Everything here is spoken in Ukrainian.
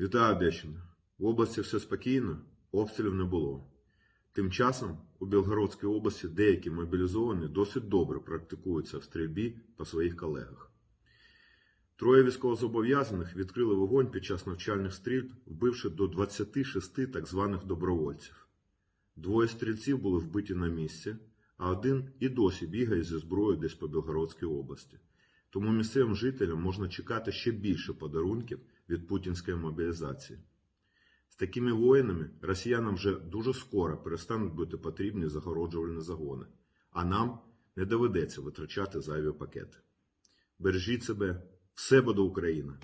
Вітаю Одещина. В області все спокійно, обстрілів не було. Тим часом у Білгородській області деякі мобілізовані досить добре практикуються в стрільбі по своїх колегах. Троє військовозобов'язаних відкрили вогонь під час навчальних стрільб, вбивши до 26 так званих добровольців. Двоє стрільців були вбиті на місці, а один і досі бігає зі зброєю десь по Білгородській області. Тому місцевим жителям можна чекати ще більше подарунків від путінської мобілізації. З такими воїнами росіянам вже дуже скоро перестануть бути потрібні загороджувальні загони, а нам не доведеться витрачати зайві пакети. Бережіть себе, все буде Україна!